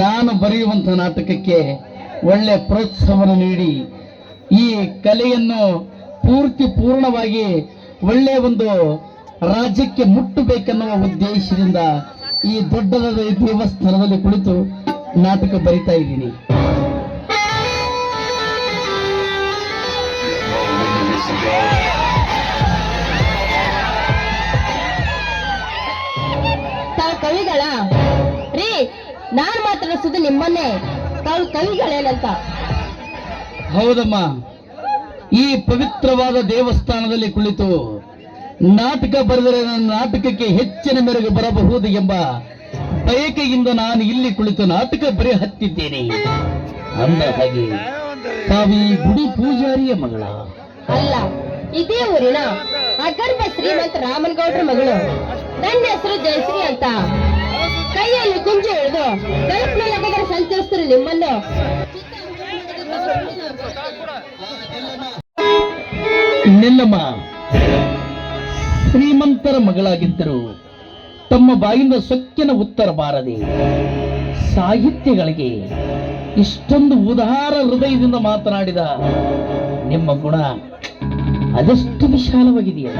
ನಾನು ಬರೆಯುವಂಥ ನಾಟಕಕ್ಕೆ ಒಳ್ಳೆ ಪ್ರೋತ್ಸಾಹವನ್ನು ನೀಡಿ, ಈ ಕಲೆಯನ್ನು ಪೂರ್ತಿ ಪೂರ್ಣವಾಗಿ ಒಳ್ಳೆಯ ಒಂದು ರಾಜ್ಯಕ್ಕೆ ಮುಟ್ಟಬೇಕೆನ್ನುವ ಉದ್ದೇಶದಿಂದ ಈ ದೊಡ್ಡದಾದ ದೇವಸ್ಥಾನದಲ್ಲಿ ಕುಳಿತು ನಾಟಕ ಬರಿತಾ ಇದ್ದೀನಿ. ಕವಿಗಳ ನಾನ್ ಮಾತಾಡಿಸೋದು ನಿಮ್ಮನ್ನೇ. ತಾವು ಕವಿಗಳೇನಂತ ಹೌದಮ್ಮ. ಈ ಪವಿತ್ರವಾದ ದೇವಸ್ಥಾನದಲ್ಲಿ ಕುಳಿತು ನಾಟಕ ಬರೆದರೆ ನನ್ನ ನಾಟಕಕ್ಕೆ ಹೆಚ್ಚಿನ ಮೆರುಗು ಬರಬಹುದು ಎಂಬ ಬಯಕೆಯಿಂದ ನಾನು ಇಲ್ಲಿ ಕುಳಿತು ನಾಟಕ ಬರೆ ಹತ್ತಿದ್ದೇನೆ. ಅಂದ ಹಾಗೆ ತಾವಿ ಗುಡಿ ಪೂಜಾರಿಯ ಮಗಳ. ಅಲ್ಲ ಇದೇ ಊರಿನ ಅಗರ್ಭ ಶ್ರೀಮಂತ ರಾಮನಗೌಡ್ರ ಮಗಳು. ನನ್ನ ಹೆಸರು ಜಯಶ್ರೀ ಅಂತ. ಕೈಯಲ್ಲಿ ಕುಂಜು ಹಿಡಿದು ಕಲ್ಪನೆ ಸಂಚರಿಸ್ತಾರೆ ನಿಮ್ಮನ್ನು. ನಿಲ್ಲಮ್ಮ. ಶ್ರೀಮಂತರ ಮಗಳಾಗಿದ್ದರು ತಮ್ಮ ಬಾಯಿಂದ ಸೊಕ್ಕಿನ ಉತ್ತರ ಬಾರದೆ ಸಾಹಿತ್ಯಗಳಿಗೆ ಇಷ್ಟೊಂದು ಉದಾರ ಹೃದಯದಿಂದ ಮಾತನಾಡಿದ ನಿಮ್ಮ ಗುಣ ಅದೆಷ್ಟು ವಿಶಾಲವಾಗಿದೆಯಲ್ಲ.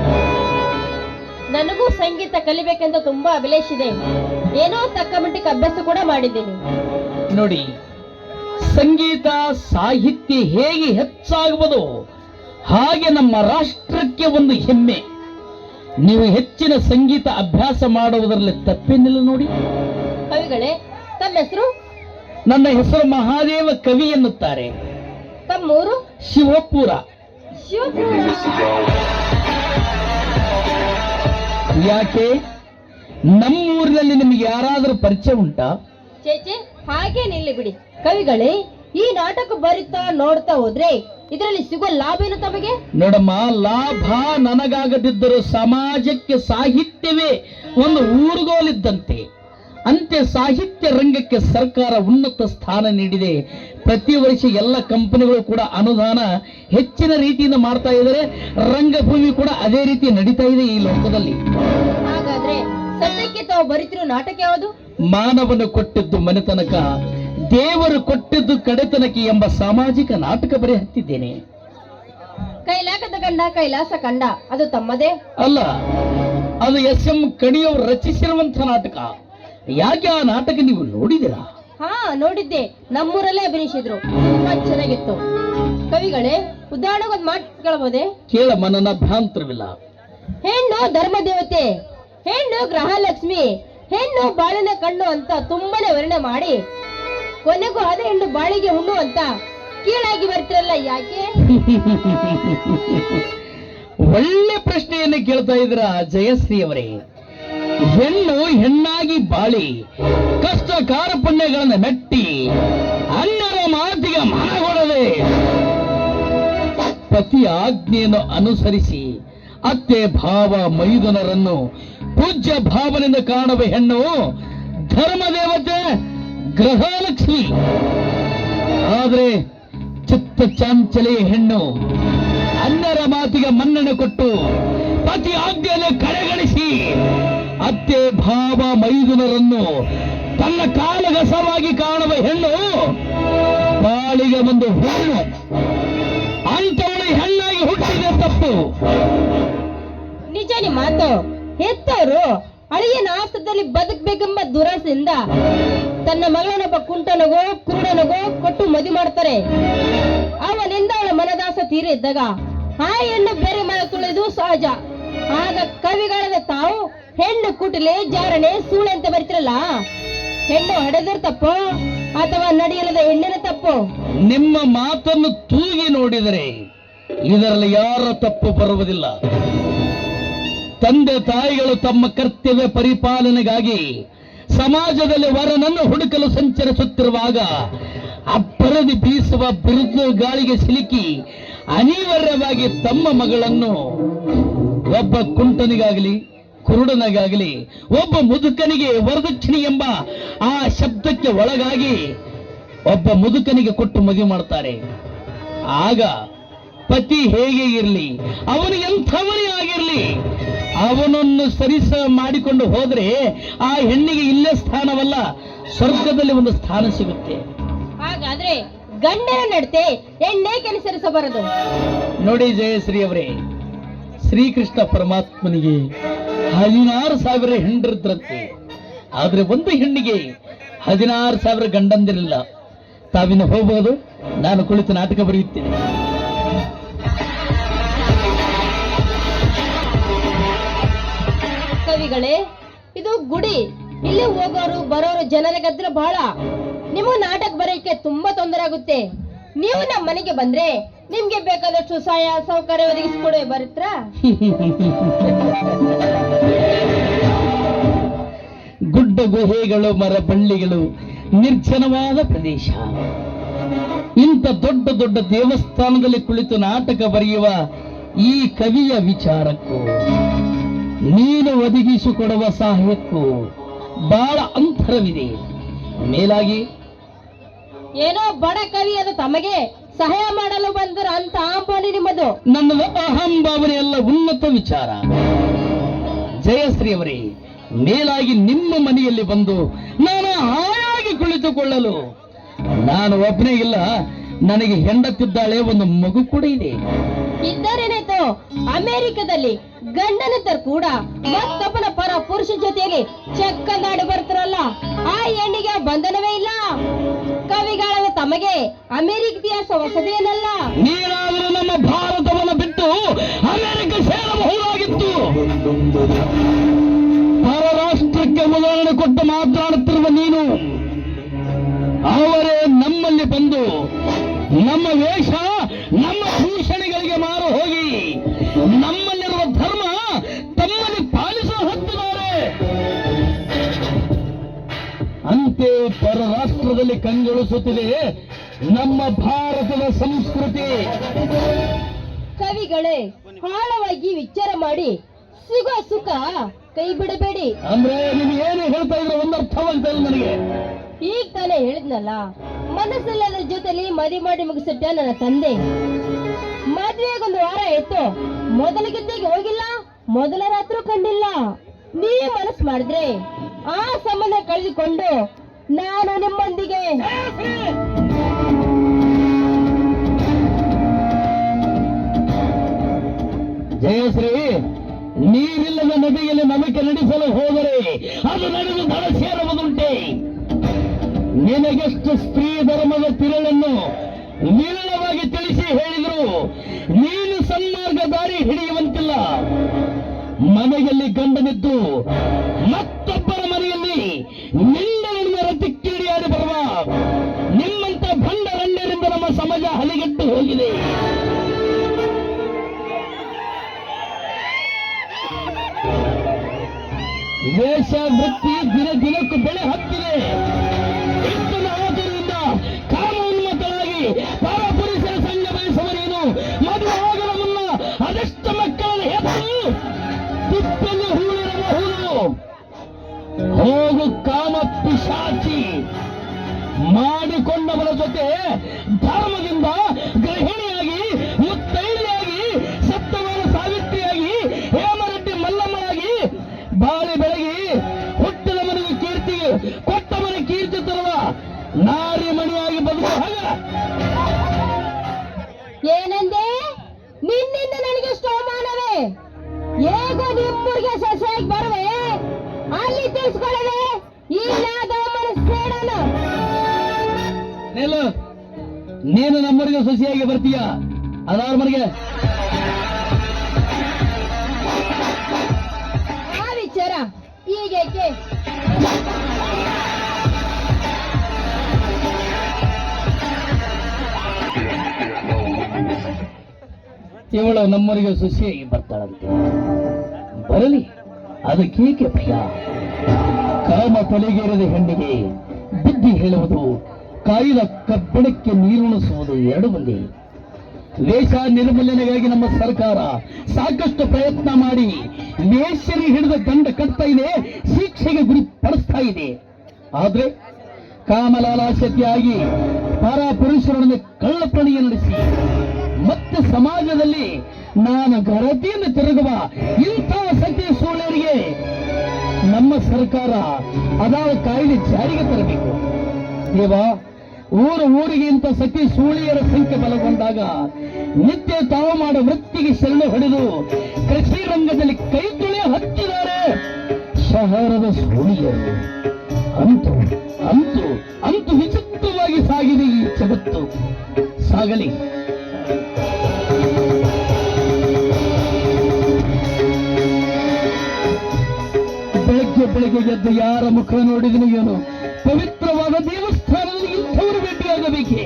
ನನಗೂ ಸಂಗೀತ ಕಲಿಬೇಕೆಂದು ತುಂಬಾ ಅಭಿಲೇಷ ಇದೆ ಏನೋ ತಕ್ಕ ಮಟ್ಟಿಗೆ ಅಭ್ಯಾಸ ಕೂಡ ಮಾಡಿದ್ದೀನಿ. ನೋಡಿ ಸಂಗೀತ ಸಾಹಿತ್ಯ ಹೇಗೆ ಹೆಚ್ಚಾಗುವುದು ಹಾಗೆ ನಮ್ಮ ರಾಷ್ಟ್ರಕ್ಕೆ ಒಂದು ಹೆಮ್ಮೆ. ನೀವು ಹೆಚ್ಚಿನ ಸಂಗೀತ ಅಭ್ಯಾಸ ಮಾಡುವುದರಲ್ಲಿ ತಪ್ಪೇನಿಲ್ಲ ನೋಡಿ. ಕವಿಗಳೇ ತಮ್ಮ ಹೆಸರು? ನನ್ನ ಹೆಸರು ಮಹಾದೇವ ಕವಿ ಎನ್ನುತ್ತಾರೆ. ತಮ್ಮೂರು? ಶಿವಪುರ. ಶಿವಪುರ. ಯಾಕೆ? ನಮ್ಮೂರಿನಲ್ಲಿ ನಿಮಗೆ ಯಾರಾದರೂ ಪರಿಚಯ ಉಂಟಾ? ಚೇಚೆ ಹಾಗೆ ನಿಲ್ಲಿ ಬಿಡಿ. ಕವಿಗಳೇ ಈ ನಾಟಕ ಬರಿತಾ ನೋಡ್ತಾ ಹೋದ್ರೆ ಇದರಲ್ಲಿ ಸಿಗೋ ಲಾಭ ಏನು ತಮಗೆ? ನೋಡಮ್ಮ ಲಾಭ ನನಗಾಗದಿದ್ದರೂ ಸಮಾಜಕ್ಕೆ ಸಾಹಿತ್ಯವೇ ಒಂದು ಊರುಗೋಲಿದ್ದಂತೆ. ಅಂತೆ ಸಾಹಿತ್ಯ ರಂಗಕ್ಕೆ ಸರ್ಕಾರ ಉನ್ನತ ಸ್ಥಾನ ನೀಡಿದೆ. ಪ್ರತಿ ವರ್ಷ ಎಲ್ಲ ಕಂಪನಿಗಳು ಕೂಡ ಅನುದಾನ ಹೆಚ್ಚಿನ ರೀತಿಯಿಂದ ಮಾಡ್ತಾ ಇದ್ದಾರೆ. ರಂಗಭೂಮಿ ಕೂಡ ಅದೇ ರೀತಿ ನಡೀತಾ ಇದೆ ಈ ಲೋಕದಲ್ಲಿ. ಹಾಗಾದ್ರೆ ಸದ್ಯಕ್ಕೆ ತಾವು ಬರಿತಿರೋ ನಾಟಕ ಯಾವುದು? ಮಾನವನು ಕೊಟ್ಟಿದ್ದು ಮನೆತನಕ ದೇವರು ಕೊಟ್ಟಿದ್ದು ಕಡೆತನಕ ಎಂಬ ಸಾಮಾಜಿಕ ನಾಟಕ ಬರೆ ಹತ್ತಿದ್ದೇನೆ ಕೈಲಾಸದ ಕಂಡ ಕೈಲಾಸ ಕಂಡ ಅದು ತಮ್ಮದೇ? ಅಲ್ಲ ಅದು ಎಸ್ ಎಂ ಕಣಿಯವರು ರಚಿಸಿರುವಂತ ನಾಟಕ. ಯಾಕೆ ಆ ನಾಟಕ ನೀವು ನೋಡಿದಿರಾ ಹಾ ನೋಡಿದ್ದೆ. ನಮ್ಮೂರಲ್ಲೇ ಅಭಿನಯಿಸಿದ್ರು. ತುಂಬಾ ಚೆನ್ನಾಗಿತ್ತು. ಕವಿಗಳೇ ಉದಾಹರಣೆಗೆ ಒಂದು ಮಾತು ಕೇಳಬಹುದೇ? ಕೇಳ ಮನನ ಭ್ರಾಂತರವಿಲ್ಲ. ಹೆಣ್ಣು ಧರ್ಮ ದೇವತೆ ಹೆಣ್ಣು ಗ್ರಹಲಕ್ಷ್ಮಿ ಹೆಣ್ಣು ಬಾಳಿನ ಕಣ್ಣು ಅಂತ ತುಂಬಾನೇ ವರ್ಣೆ ಮಾಡಿ, ಕೊನೆಗೂ ಅದೇ ಹೆಣ್ಣು ಬಾಳಿಗೆ ಹುಣ್ಣು ಅಂತ ಕೀಳಾಗಿ ಬರ್ತಿರಲ್ಲ ಯಾಕೆ? ಒಳ್ಳೆ ಪ್ರಶ್ನೆಯನ್ನು ಕೇಳ್ತಾ ಇದ್ರ ಜಯಶ್ರೀ ಅವರೇ. ಹೆಣ್ಣು ಹೆಣ್ಣಾಗಿ ಬಾಳಿ, ಕಷ್ಟ ಕಾರ್ಪಣ್ಯಗಳನ್ನು ಮೆಟ್ಟಿ ಅಣ್ಣರ ಮಾತಿಗೆ ಮನಗೊಡದೆ ಪತಿ ಆಜ್ಞೆಯನ್ನು ಅನುಸರಿಸಿ ಅತ್ತೆ ಭಾವ ಮೈದುನರನ್ನು ಪೂಜ್ಯ ಭಾವನೆಯಿಂದ ಕಾಣುವ ಹೆಣ್ಣು ಧರ್ಮ ದೇವತೆ ಗೃಹಲಕ್ಷ್ಮಿ. ಆದರೆ ಚಿತ್ತ ಚಾಂಚಲೆಯ ಹೆಣ್ಣು ಅನ್ಯರ ಮಾತಿಗೆ ಮನ್ನಣೆ ಕೊಟ್ಟು ಪತಿ ಆಜ್ಞೆಯನ್ನು ಕಡೆಗಣಿಸಿ ಅತ್ತೆ ಭಾವ ಮೈದುನರನ್ನು ತನ್ನ ಕಾಲಗಸವಾಗಿ ಕಾಣುವ ಹೆಣ್ಣು ಬಾಳಿಗೆ ಒಂದು ಹೆಣ್ಣು ಅಂತವಳು ಹೆಣ್ಣಾಗಿ ಹುಟ್ಟಿದೆ ತಪ್ಪು. ನಿಜ ಮಾತು. ಹೆತ್ತವರು ಅಳಿಯನ ಆಸ್ತದಲ್ಲಿ ಬದುಕಬೇಕೆಂಬ ದುರಾಸೆಯಿಂದ ತನ್ನ ಮಗಳನ್ನೊಬ್ಬ ಕುಂಟನಗೋ, ಕುರುಡನಗೋ ಕೊಟ್ಟು ಮದಿ ಮಾಡ್ತಾರೆ. ಅವನಿಂದ ಅವಳ ಮನದಾಸ ತೀರಿದ್ದಾಗ ಆ ಹೆಣ್ಣು ಬೇರೆ ಮನ ತುಳಿದು ಸಹಜ. ಆಗ ಕವಿಗಳದ ತಾವು, ಹೆಣ್ಣು ಕುಟಿಲೆ ಜಾರಣೆ ಸೂಳೆ ಅಂತ ಬರ್ತಿರಲ್ಲ? ಹೆಣ್ಣು ಹಡೆದ್ರ ತಪ್ಪು ಅಥವಾ ನಡೆಯಲದ ಹೆಣ್ಣಿನ ತಪ್ಪು? ನಿಮ್ಮ ಮಾತನ್ನು ತೂಗಿ ನೋಡಿದರೆ ಇದರಲ್ಲಿ ಯಾರ ತಪ್ಪು ಬರುವುದಿಲ್ಲ. ತಂದೆ ತಾಯಿಗಳು ತಮ್ಮ ಕರ್ತವ್ಯ ಪರಿಪಾಲನೆಗಾಗಿ ಸಮಾಜದಲ್ಲಿ ವರನನ್ನು ಹುಡುಕಲು ಸಂಚರಿಸುತ್ತಿರುವಾಗ ಅಪ್ಪರದಿ ಬೀಸುವ ಬಿರುದು ಗಾಳಿಗೆ ಸಿಲುಕಿ ಅನಿವಾರ್ಯವಾಗಿ ತಮ್ಮ ಮಗಳನ್ನು ಒಬ್ಬ ಕುಂಟನಿಗಾಗಲಿ, ಕುರುಡನಿಗಾಗಲಿ, ಒಬ್ಬ ಮುದುಕನಿಗೆ ವರದಕ್ಷಿಣೆ ಎಂಬ ಆ ಶಬ್ದಕ್ಕೆ ಒಳಗಾಗಿ ಒಬ್ಬ ಮುದುಕನಿಗೆ ಕೊಟ್ಟು ಮದುವೆ ಮಾಡ್ತಾರೆ. ಆಗ ಪತಿ ಹೇಗೆ ಇರಲಿ, ಅವನು ಎಂಥವನೇ ಆಗಿರಲಿ ಅವನನ್ನು ಸರಿಸ ಮಾಡಿಕೊಂಡು ಹೋದ್ರೆ ಆ ಹೆಣ್ಣಿಗೆ ಇಲ್ಲೇ ಸ್ಥಾನವಲ್ಲ ಸ್ವರ್ಗದಲ್ಲಿ ಒಂದು ಸ್ಥಾನ ಸಿಗುತ್ತೆ. ಹಾಗಾದ್ರೆ ಗಂಡನ ನಡತೆ ಹೆಣ್ಣೇ ಕೆಲಸರಿಸಬಾರದು ನೋಡಿ ಜಯಶ್ರೀ ಅವರೇ ಶ್ರೀಕೃಷ್ಣ ಪರಮಾತ್ಮನಿಗೆ ಹದಿನಾರು ಸಾವಿರ ಹೆಂಡರಿದ್ರಂತೆ ಆದ್ರೆ ಒಂದು ಹೆಣ್ಣಿಗೆ ಹದಿನಾರು ಸಾವಿರ ಗಂಡಂದಿರಲಿಲ್ಲ. ತಾವಿನ ಹೋಗಬಹುದು ನಾನು ಕುಳಿತು ನಾಟಕ ಬರೆಯುತ್ತೇನೆ. ಕವಿಗಳೇ, ಇದು ಗುಡಿ. ಇಲ್ಲಿ ಹೋಗೋರು, ಬರೋರು ಜನರ ಗದ್ರ ಬಹಳ. ನಿಮ್ಮ ನಾಟಕ ಬರೆಯಕ್ಕೆ ತುಂಬಾ ತೊಂದರೆ ಆಗುತ್ತೆ. ನೀವು ನಮ್ಮ ಮನೆಗೆ ಬಂದ್ರೆ ನಿಮ್ಗೆ ಬೇಕಾದಷ್ಟು ಸಹಾಯ, ಸೌಕರ್ಯ ಒದಗಿಸ್ಕೊಡೋ ಬರುತ್ತಾ? ಗುಡ್ಡ ಗುಹೆಗಳು, ಮರ ಬಳ್ಳಿಗಳು, ನಿರ್ಜನವಾದ ಪ್ರದೇಶ. ಇಂಥ ದೊಡ್ಡ ದೊಡ್ಡ ದೇವಸ್ಥಾನದಲ್ಲಿ ಕುಳಿತು ನಾಟಕ ಬರೆಯುವ ಈ ಕವಿಯ ವಿಚಾರಕ್ಕೂ. ನೀನು ಒದಗಿಸಿಕೊಡುವ ಸಹಾಯಕ್ಕೂ ಬಹಳ ಅಂತರವಿದೆ. ಮೇಲಾಗಿ ಏನೋ ಬಡ ಅದು ತಮಗೆ ಸಹಾಯ ಮಾಡಲು ಬಂದರ ಅಂತ ಆಂಬಾನಿ ನಿಮ್ಮದು. ನನ್ನ ಅಹಂಭಾವನೆ ಎಲ್ಲ ಉನ್ನತ ವಿಚಾರ. ಜಯಶ್ರೀ ಅವರೇ ಮೇಲಾಗಿ ನಿಮ್ಮ ಮನೆಯಲ್ಲಿ ಬಂದು ನಾನು ಹಾಯಾಗಿ ಕುಳಿತುಕೊಳ್ಳಲು. ನಾನು ಒಬ್ಬನೇ ಇಲ್ಲ ನನಗೆ ಹೆಂಡತಿದ್ದಾಳೆ ಒಂದು ಮಗು ಕೂಡ ಇದೆ. ಇದ್ದರೇನಾಯ್ತು ಅಮೆರಿಕದಲ್ಲಿ ಗಂಡನಿದ್ದರು ಕೂಡ ಮತ್ತೊಬ್ಬನ ಪರ ಪುರುಷ ಜೊತೆಯಲ್ಲಿ ಚೆಕ್ಕಂದಾಡಿ ಬರ್ತಾರಲ್ಲ ಆ ಹೆಣ್ಣಿಗೆ ಬಂಧನವೇ ಇಲ್ಲ. ಕವಿಗಳಾದ ತಮಗೆ ಅಮೆರಿಕ ಇತಿಹಾಸ ಹೊಸದೇನಲ್ಲ. ನೀನಾದರೂ ನಮ್ಮ ಭಾರತವನ್ನು ಬಿಟ್ಟು ಅಮೆರಿಕ ಸೇರಬಹುದಾಗಿತ್ತು. ಪರರಾಷ್ಟ್ರಕ್ಕೆ ಉದಾಹರಣೆ ಕೊಟ್ಟು ಮಾತನಾಡುತ್ತಿರುವ ನೀನು ಅವರೇ ನಮ್ಮಲ್ಲಿ ಬಂದು ನಮ್ಮ ವೇಷ ನಮ್ಮ ಭೂಷಣೆಗಳಿಗೆ ಮಾರು ಹೋಗಿ. ನಮ್ಮಲ್ಲಿರುವ ಧರ್ಮ ತಮ್ಮಲ್ಲಿ ಪಾಲಿಸುವ ಹೊತ್ತಿದ್ದಾರೆ ಅಂತೆ ಪರರಾಷ್ಟ್ರದಲ್ಲಿ ಕಂಗೊಳಿಸುತ್ತಿದೆ ನಮ್ಮ ಭಾರತದ ಸಂಸ್ಕೃತಿ. ಕವಿಗಳೇ ಆಳವಾಗಿ ವಿಚಾರ ಮಾಡಿ ಸಿಗೋ ಸುಖ ಕೈ ಬಿಡಬೇಡಿ. ಅಂದ್ರೆ ನೀವು ಏನು ಹೇಳ್ತಾ ಇದ್ರೆ ಒಂದರ್ಥವಾಗ್ತಾ ಇಲ್ಲ ನನಗೆ. ಈಗ ತಾನೇ ಹೇಳಿದ್ನಲ್ಲ ಮನಸ್ಸಿಲ್ಲದ ಜೊತೆಲಿ ಮದುವೆ ಮಾಡಿ ಮುಗಿಸಿದ್ದ ನನ್ನ ತಂದೆ? ಮದುವೆಗೊಂದು ವಾರ ಇತ್ತು. ಮೊದಲ ಗೆದ್ದೆಗೆ ಹೋಗಿಲ್ಲ, ಮೊದಲ ರಾತ್ರಿ ಕಂಡಿಲ್ಲ. ನೀ ಮನಸ್ಸು ಮಾಡಿದ್ರೆ ಆ ಸಂಬಂಧ ಕಳೆದುಕೊಂಡು ನಾನು ನಿಮ್ಮೊಂದಿಗೆ. ಜಯಶ್ರೀ ನೀರಿಲ್ಲದ ನದಿಯಲ್ಲಿ ನಮಗೆ ನಡೆಸಲು ಹೋದರೆ ಅದು ನಡೆದು ದಡ ನಿನಗೆಷ್ಟು ಸ್ತ್ರೀ ಧರ್ಮದ ತಿರುಳನ್ನು ನಿರ್ಣವಾಗಿ ತಿಳಿಸಿ ಹೇಳಿದ್ರು, ನೀನು ಸನ್ಮಾರ್ಗ ದಾರಿ ಹಿಡಿಯುವಂತಿಲ್ಲ. ಮನೆಯಲ್ಲಿ ಗಂಡನಿದ್ದು ಮತ್ತೊಬ್ಬರ ಮನೆಯಲ್ಲಿ ನಿನ್ನ ನಡುವೆ ರತಿಕ್ಕಿಡಿಯಾಡಿ ಬರುವ ನಿಮ್ಮಂತ ಭಂಡರಣ್ಯರಿಂದ ನಮ್ಮ ಸಮಾಜ ಹಲಿಗೆಟ್ಟು ಹೋಗಿದೆ. ವೇಷ ವೃತ್ತಿ ದಿನ ದಿನಕ್ಕೂ ಬೆಳೆ ಹತ್ತಿದೆ. ಜೊತೆ ಧರ್ಮದಿಂದ ಗೃಹಿಣಿಯಾಗಿ, ಮುತ್ತೈದೆಯಾಗಿ ಸತ್ತವರ ಸಾವಿತ್ರಿಯಾಗಿ, ಹೇಮರೆಡ್ಡಿ ಮಲ್ಲಮ್ಮನಾಗಿ ಬಾಳಿ ಬೆಳಗಿ ಹುಟ್ಟಿದ ಮನೆಗೆ ಕೀರ್ತಿ ಕೊಟ್ಟ ಮನೆ ಕೀರ್ತಿ ತರುವ ನಾರಿ ಮಣಿಯಾಗಿ ಬದುಕು ಹಾಗ. ಏನಂದೆ? ನಿನ್ನಿಂದ ನನಗೆ ಅವಮಾನವೇ ಹೇಗೋ ನಿಮ್ಮೂರಿಗೆ ಸೊಸೆಯಾಗಿ ಬರುವೆ? ಅಲ್ಲಿ ತಿಳಿಸ್ಕೊಳ್ಳದೆ ಈ ಮನಸ್ಸೇಡನು ನೀನು ನೀನು ನಮ್ಮೂರಿಗೆ ಸೊಸಿಯಾಗಿ ಬರ್ತೀಯ? ಅದಾರ ಮನೆಗೆ. ಆ ವಿಚಾರ ಈಗೇಕೆ? ಇವಳು ನಮ್ಮರಿಗೆ ಸೊಸಿಯಾಗಿ ಬರ್ತಾಳಂತೆ. ಬರಲಿ ಅದಕ್ಕೇಕೆ ಭಯ ಕಾಮ ತಲೆಗೇರಿದ ಹೆಣ್ಣಿಗೆ ಬುದ್ಧಿ ಹೇಳುವುದು ಕಾಯಿದ ಕಬ್ಬಣಕ್ಕೆ ನೀರುಣಿಸುವುದು ಎರಡು ಲೇಖಾ ವೇಷ ನಿರ್ಮೂಲನೆಗಾಗಿ ನಮ್ಮ ಸರ್ಕಾರ ಸಾಕಷ್ಟು ಪ್ರಯತ್ನ ಮಾಡಿ ವೇಶ್ಯರಿ ಹಿಡಿದ ಗಂಡ ಕಟ್ತಾ ಇದೆ, ಶಿಕ್ಷೆಗೆ ಗುರಿ ಪಡಿಸ್ತಾ ಇದೆ. ಆದ್ರೆ ಕಾಮಲಾಲಾಸತಿಯಾಗಿ ಪರ ಪುರುಷರೊಡನೆ ಕಳ್ಳಪ್ರಣಿಯ ನಡೆಸಿ ಮತ್ತೆ ಸಮಾಜದಲ್ಲಿ ನಾನು ಗರತಿಯನ್ನು ತಿರುಗುವ ಇಂಥ ಸತಿ ಸೋಳರಿಗೆ ನಮ್ಮ ಸರ್ಕಾರ ಅದಾವ ಕಾಯ್ದೆ ಜಾರಿಗೆ ತರಬೇಕು. ದೇವ ಊರು ಊರಿಗೆ ಇಂಥ ಸತಿ ಸೂಳಿಯರ ಸಂಖ್ಯೆ ಬಲಗೊಂಡಾಗ ನಿತ್ಯ ತಾವು ಮಾಡೋ ವೃತ್ತಿಗೆ ಶರಣ ಹೊಡೆದು ಕೃಷಿ ರಂಗದಲ್ಲಿ ಕೈ ತುಳಿ ಹತ್ತಿದ್ದಾರೆ. ಶಹರದ ಸೂಳಿಯರು ಅಂತು ಅಂತು ಅಂತು ವಿಚಿತ್ರವಾಗಿ ಸಾಗಿದೆ ಈ ಜಗತ್ತು. ಸಾಗಲಿ. ಬೆಳಗ್ಗೆ ಬೆಳಗ್ಗೆ ಎದ್ದು ಯಾರ ಮುಖ ನೋಡಿದನು ಏನು? ಪವಿತ್ರವಾದ ದೇವಸ್ಥಾನದಲ್ಲಿ পূর্বে প্রিয় নবীকে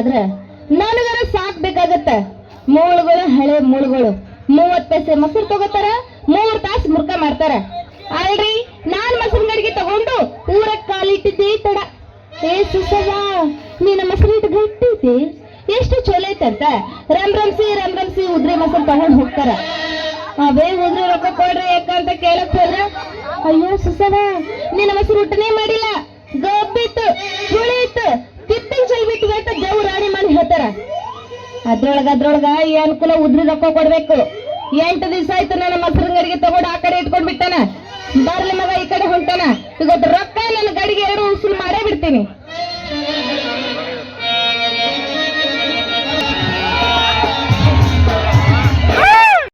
ಮಾರ್ಬೇಕಾದ್ರ ನನಗರ ಸಾಕ್ಬೇಕಾಗತ್ತ ಮೂಳುಗಳು, ಹಳೆ ಮೂಳುಗಳು. ಮೂವತ್ ಪೈಸೆ ಮೊಸರು ತಗೋತಾರ, ಮೂರ್ ತಾಸು ಮುರ್ಕ ಮಾಡ್ತಾರ. ಅಲ್ರಿ, ನಾನ್ ಮೊಸರು ಗಡಿಗೆ ತಗೊಂಡು ಊರ ಕಾಲಿಟ್ಟಿದ್ದೆ ತಡ. ಏ ಸುಸವ ನಿನ್ನ ಮೊಸರು ಇಟ್ಟು ಗಟ್ಟಿದ್ದೆ? ಎಷ್ಟು ಚಲೋ ಐತಂತ ರಮ್ ರಮ್ಸಿ ರಮ್ ರಮ್ಸಿ ಉದ್ರಿ ಮೊಸರು ತಗೊಂಡ್ ಹೋಗ್ತಾರ. ಅವೇ ಉದ್ರಿ ರೊಕ್ಕ ಕೊಡ್ರಿ ಯಾಕಂತ ಕೇಳಕ್ ಹೋದ್ರ, ಅಯ್ಯೋ ಸುಸವ ನಿನ್ನ ಮೊಸರು ಊಟನೇ ಮಾಡಿಲ್ಲ. ಗಬ್ಬಿತ್ತು. ಹುಳಿ ಇತ್ತು ತಿಪ್ಪಿನ ಚಲ್ ಬಿಟ್ಟು ಅಂತ ದೇವ್ರ ರಾಣಿ ಮಾಡಿ ಹೇಳ್ತಾರ ಅದ್ರೊಳಗ ಅದ್ರೊಳಗ ಈ ಅನುಕೂಲ ಉದ್ರಿ ರೊಕ್ಕ ಕೊಡ್ಬೇಕು. ಎಂಟು ದಿವಸ ಆಯ್ತು ನನ್ನ ಮಸರಂಗರಿಗೆ ತಗೊಂಡು ಆ ಕಡೆ ಇಟ್ಕೊಂಡ್ ಬಿಟ್ಟಾನ. ಬರ್ಲಿ ಮಗ ಈ ಕಡೆ ಹೊಂಟಾನ. ಇವತ್ತು ರೊಕ್ಕ ನನ್ನ ಗಡಿಗೆ ಎರಡು ಉಸುಲು ಮಾಡೇ ಬಿಡ್ತೀನಿ.